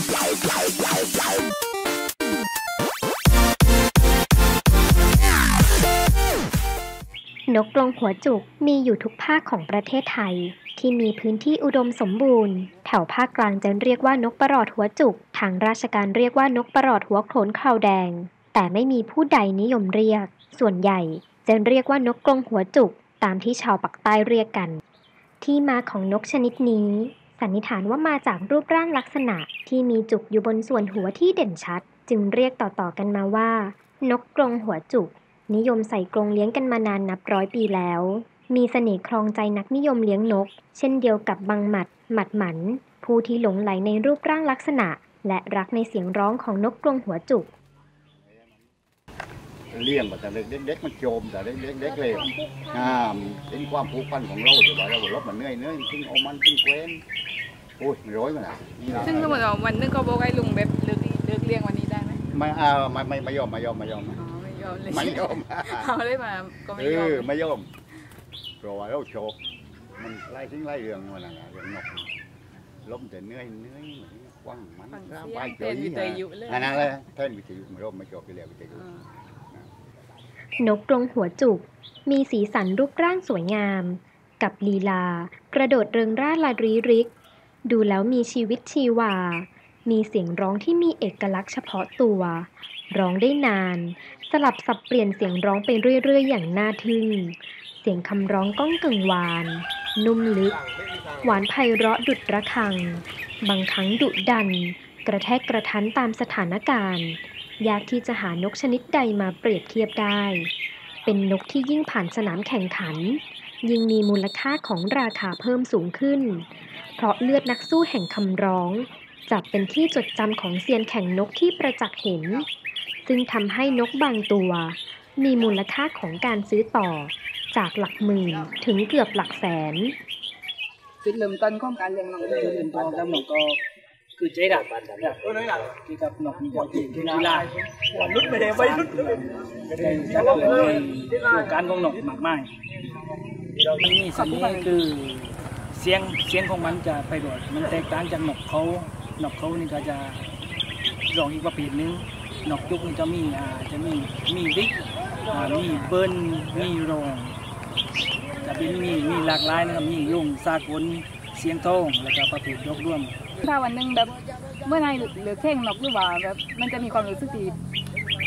นกกรงหัวจุกมีอยู่ทุกภาคของประเทศไทย ที่มีพื้นที่อุดมสมบูรณ์ แถวภาคกลางจะเรียกว่านกประหลอดหัวจุก ทางราชการเรียกว่านกประหลอดหัวโขนคราวแดง แต่ไม่มีผู้ใดนิยมเรียก ส่วนใหญ่จะเรียกว่านกกรงหัวจุก ตามที่ชาวปักใต้เรียกกัน ที่มาของนกชนิดนี้ สันนิษฐานว่ามาจากรูปร่างลักษณะ ที่มีจุกอยู่บนส่วนหัวที่เด่นชัด จึงเรียกต่อๆกันมาว่า นกกรงหัวจุก นิยมใส่กรงเลี้ยงกันมานานนับร้อยปีแล้ว มีเสน่ห์ครองใจนักนิยมเลี้ยงนก เช่นเดียวกับบังหมัด หมัดหมัน ผู้ที่หลงไหลในรูปร่างลักษณะ และรักในเสียงร้องของนกกรงหัวจุกเลี้ยงมาแต่เด็กๆมันโจมแต่เด็กเด็กเด็กเลยงามเป็นความผูกพันของเราแต่ว่าเราลบมันเนื่อยเนื่อยทิ้งเอามันทิ้งเว้น โอ้ยไม่ร้อยมันอะนี่นะซึ่งสมมติว่าวันนึงเขาบอกให้ลุงแบบเลิกเลิกเลี้ยงวันนี้ได้ไหมไม่เอาไม่ไม่ไม่ยอมไม่ยอมไม่ยอมอ๋อไม่ยอมเลยไม่ยอมเอาเลยมาก็ไม่เอยอมอไม่ยอมเพราะว่าเราโชคมันไล่ทิ้งไล่เรื่องมันน่ะเรื่องนกล้มแต่เหนื่อยเหนื่อยกว้างมันฟังสเสียบายงใจเต้นวิทยุเลยอันนั้นเลยแท่นวิทยุมันเราไม่ชอบไปเรียกวิทยุอ่านกกรงหัวจุก มีสีสันรูปร่างสวยงาม กับลีลา กระโดดเริงร่าลาดรีริก ดูแล้วมีชีวิตชีวา มีเสียงร้องที่มีเอกลักษณ์เฉพาะตัว ร้องได้นาน สลับสับเปลี่ยนเสียงร้องไปเรื่อย ๆ อย่างน่าทึ่ง เสียงคำร้องก้องกึ่งวาน นุ่มลึก หวานไพเราะดุดระฆัง บางครั้งดุดัน กระแทกกระทันตามสถานการณ์ ยากที่จะหานกชนิดใดมาเปรียบเทียบได้ เป็นนกที่ยิ่งผ่านสนามแข่งขัน ยิ่งมีมูลค่าของราคาเพิ่มสูงขึ้น เพราะเลือดนักสู้แห่งคำร้องจับเป็นที่จดจำของเซียนแข่งนกที่ประจักษ์เห็น ซึ่งทำให้นกบางตัว มีมูลค่าของการซื้อต่อ จากหลักหมื่นถึงเกือบหลักแสน จุดเริ่มต้นของการเลี้ยงนกจุดเริ่มต้นกับนกก็คือใจรักแบบที่กับนกมีกับที่กีฬาลุดไม่ได้ไปลุดเลยจะเกิดในวงการของนกมากมาย ที่นี่สันนี้คือเสียงเสียงของมันจะไปโดดมันแตกต่างจากนกเขานกเขานี่ก็จะร้องอีกประเภทหนึงนกยุกนี่จะมีอ่าจะมีมีดิกอ่ามีเบิ้ลมีโรงจะเป็นมีมีหลากหลายนะครับมียุ่งสากลเสียงทองแล้วก็ประเภทยกร่วม ถ้าวันหนึงแบบเมื่อไหร่เหลือแข่งนกหรือว่าแบบมันจะมีความรู้สึกดี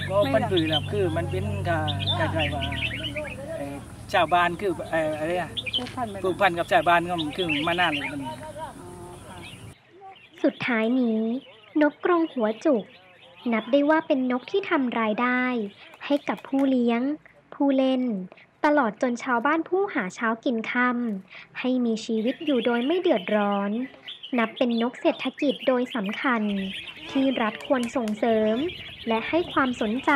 ก็ไม่มันล่ะคือแบบคือมันเป็นค่ะคล้ายๆว่าเอ่อ ชาวบ้านคือเอ่ออะไรอะผูกพันไปผูกพันกับชาวบ้านก็คือมานานเลยมันสุดท้ายนี้ นกกรงหัวจุก นับได้ว่าเป็นนกที่ทำรายได้ ให้กับผู้เลี้ยง ผู้เล่น ตลอดจนชาวบ้านผู้หาเช้ากินค่ำให้มีชีวิตอยู่โดยไม่เดือดร้อน นับเป็นนกเศรษฐกิจโดยสำคัญ ที่รัฐควรส่งเสริม และให้ความสนใจ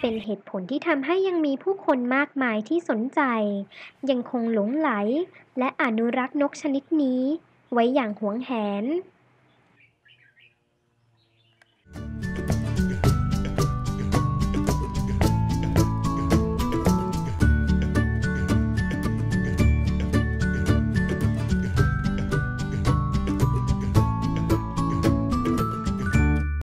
เป็นเหตุผลที่ทำให้ยังมีผู้คนมากมายที่สนใจ ยังคงหลงไหล และอนุรักษ์นกชนิดนี้ ไว้อย่างหวงแหน